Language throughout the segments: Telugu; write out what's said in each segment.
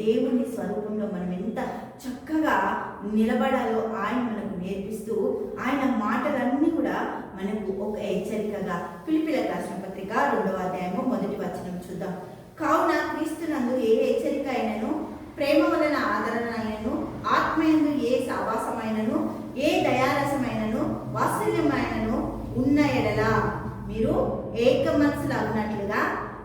దేవుని స్వరూపంలో మనం ఎంత చక్కగా నిలబడాలో ఆయన మనకు నేర్పిస్తూ ఆయన మాటలన్నీ కూడా మనకు ఒక హెచ్చరికగా పిలిపిల రాసిన పత్రిక రెండవ అధ్యాయము మొదటి వచనం చూద్దాం. కావున క్రీస్తునందు ఏ హెచ్చరిక అయినను ప్రేమ వలన ఆదరణ అయినను ఆత్మయందు ఏ సావాసమైనను ఏ దయారసమైనను వాత్సల్యమైనను ఉన్న ఎడల మీరు ఏక మనసులు అన్నట్లుగా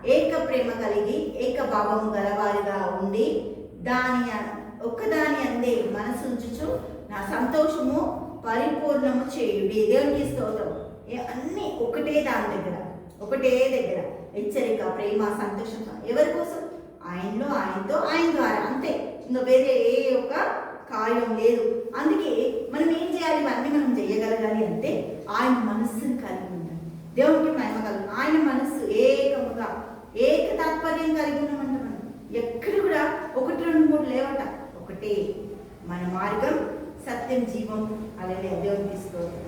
ఏక ప్రేమ కలిగి ఏక భావము గలవారిగా ఉండి దాని ఒక్కదాని అందే మనసు ఉంచుచు నా సంతోషము పరిపూర్ణము చేయుడి. దేవునికి స్తోత్రం. ఏ- అన్నీ ఒకటే దాని దగ్గర ఒకటే దగ్గర. హెచ్చరిక ప్రేమ సంతోషం ఎవరి కోసం? ఆయనలో ఆయనతో ఆయన ద్వారా. అంతే. ఇంకా వేరే ఏ ఒక్క కార్యం లేదు. అందుకే మనం ఏం చేయాలి? ఇవన్నీ మనం చేయగలగాలి అంటే ఆయన మనస్సును కలిగి ఉండాలి. దేవునికి మహిమ కలుగు ఆయన మనస్సు ఏకముగా ఏక తాత్పర్యం కలిగి ఉన్నామంట మనం ఎక్కడ కూడా ఒకటి రెండు మూడు లేవట. ఒకటే మన మార్గం సత్యం జీవం అలాగే దేవుని తీసుకోవాలి.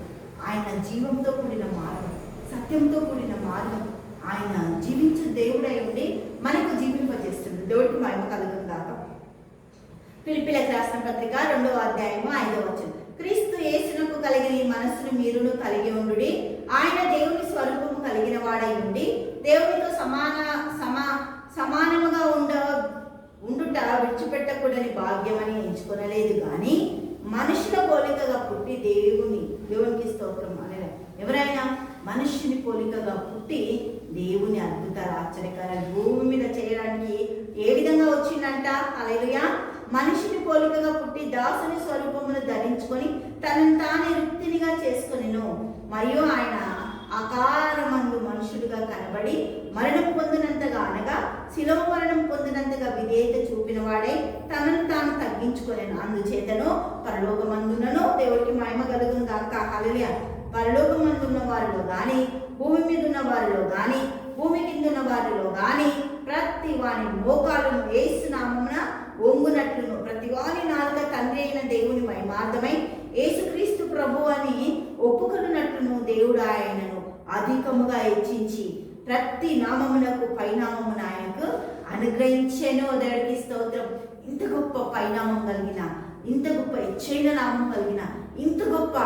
ఆయన జీవంతో కూడిన మార్గం సత్యంతో కూడిన మార్గం. ఆయన జీవించు దేవుడై ఉండి మనకు జీవింపజేస్తుంది దేవుడికి మహిమ కలుగుతుంది దాకా పిలిపిలకు రాసిన పత్రిక రెండవ అధ్యాయము ఐదవ వచ్చింది క్రీస్తు యేసునకు కలిగిన ఈ మనస్సును మీరును కలిగి ఉండుడి. ఆయన దేవుని స్వరూపము కలిగిన వాడై ఉండి దేవునితో సమాన సమా సమానముగా ఉండ ఉండుట విడిచిపెట్టకూడని భాగ్యమని ఎంచుకొనలేదు. కానీ మనుషుల పోలికగా పుట్టి దేవుని దేవునికి స్తోత్రం. అనే ఎవరైనా మనుష్యుని పోలికగా పుట్టి దేవుని అద్భుతాలు ఆశ్చర్యకారాలు భూమి మీద చేయడానికి ఏ విధంగా వచ్చిందంట? అలెలుయా మనిషిని పోలికగా పుట్టి దాసుని స్వరూపమును ధరించుకొని తనను తానే రుక్తినిగా చేసుకొనిను. మరియు ఆయన అకారమందు మనుషులుగా కనబడి మరణం పొందినంతగా అనగా శిలో మరణం పొందినంతగా విధేయత చూపిన వాడే తనను తాను తగ్గించుకోలేను అందుచేతను పరలోకమందునను దేవుడికి మహిమ కలుగును కాక హల్లెలూయా. పరలోకమందున్న వారిలో కానీ భూమి మీద ఉన్న వారిలో కానీ భూమి కింద ఉన్న వారిలో కానీ ప్రతి వాని మోకాలను ఏసునామమున ఒంగునట్లును ప్రతి వాని నాలుక తండ్రి అయిన దేవుని మహిమార్థమై యేసుక్రీస్తు ప్రభు అని ఒప్పుకున్నట్లును దేవుడు ఆయనను అధికముగా హెచ్చించి ప్రతి నామమునకు పైనామమున ఆయనకు అనుగ్రహించేనో. దేవుడికి స్తోత్రం. ఇంత గొప్ప పైనామం కలిగిన ఇంత గొప్ప హెచ్చైన నామం కలిగిన ఇంత గొప్ప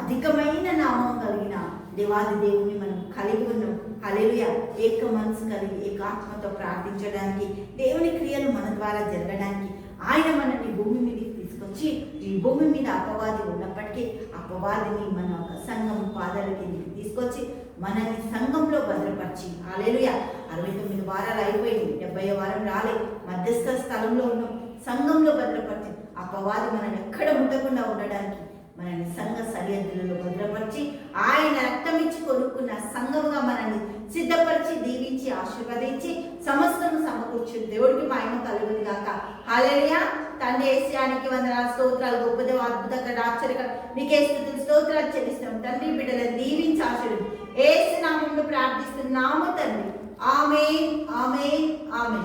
అధికమైన నామం కలిగిన దేవాది దేవుని మనం కలిగి ఉన్నాం. అలెలుయ ఏక మనసు కలిగి ఏకాత్మతో ప్రార్థించడానికి దేవుని క్రియలు మన ద్వారా జరగడానికి ఆయన మనల్ని భూమి మీదకి తీసుకొచ్చి ఈ భూమి మీద అపవాది ఉన్నప్పటికీ అపవాదిని మన ఒక సంఘం పాదాల కిందకి తీసుకొచ్చి మనల్ని సంఘంలో భద్రపరిచి. ఆలేలుయ అరవై తొమ్మిది వారాలు అయిపోయింది. డెబ్బై వారం రాలే. మధ్యస్థ స్థలంలో ఉన్నాం. సంఘంలో భద్రపరిచి. అపవాది మనల్ని ఎక్కడ ఉండకుండా ఉండడానికి మనల్ని సంఘ సరిహద్దులలో భద్రపరిచి ఆయన రక్తం ఇచ్చి కొనుక్కున్న సంఘంగా మనల్ని సిద్ధపరిచి దీవించి ఆశీర్వదించి సమస్తను సమకూర్చు. దేవుడికి మా ఆయన కలుగుది గాక. హాలేరియా తండ్రి ఏసియానికి వందనాలు స్తోత్రాలు. గొప్పదేవ అద్భుతంగా ఆశ్చర్యకర. నీకే స్థుతులు స్తోత్రాలు చెల్లిస్తాం తండ్రి బిడ్డల దీవి ప్రార్థిస్తున్నాము తండ్రి. ఆమె ఆమె ఆమె